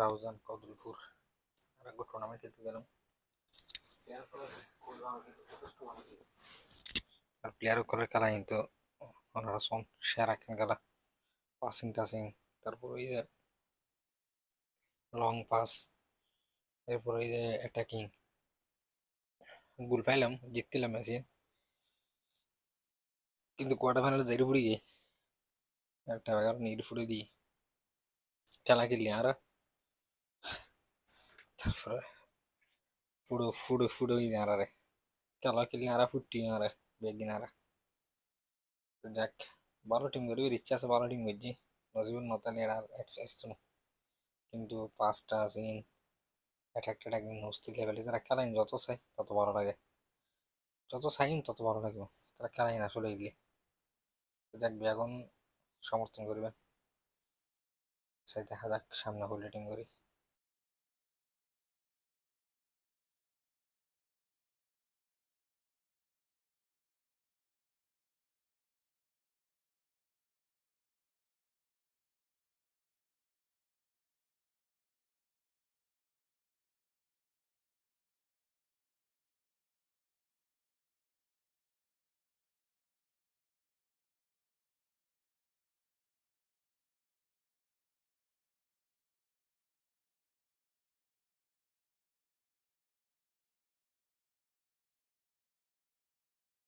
রাউজান, কদলপুর, আর একবার টুর্নামেন্ট খেলতে গেলাম। আর প্লেয়ারও করে খেলা কিন্তু ওনারা সন শেয়ার রাখেন খেলা পাসিং টাসিং তারপর ওই যে লং পাস এরপর ওই যে অ্যাটাকিং গুল পাইলাম, জিতছিলাম ম্যাচে কিন্তু কোয়ার্টার ফাইনালে যাইতে পড়ি গিয়ে, একটা নিট ফুটে দিই। খেলা খেললি আর তারপরে পুরো, ফুড়ে ফুড়ে ওই আর রে খেলা খেললি আর ফুটি আর বেগিন আর যাক, ভালো টিম করি ইচ্ছা আছে, ভালো টিম করছি নজিবুল নতালি আর আসতো কিন্তু পাঁচটা সিন অ্যাটাক একদিন হস্তি লেভেলে তারা খেলাইন যত চাই তত ভালো লাগে। যত চাইম, তত ভালো লাগবে। তারা খেলাইন আসলে এগিয়ে। যাক এখন সমর্থন করবেন। সেই দেখা যাক, সামনে হলে টিম করি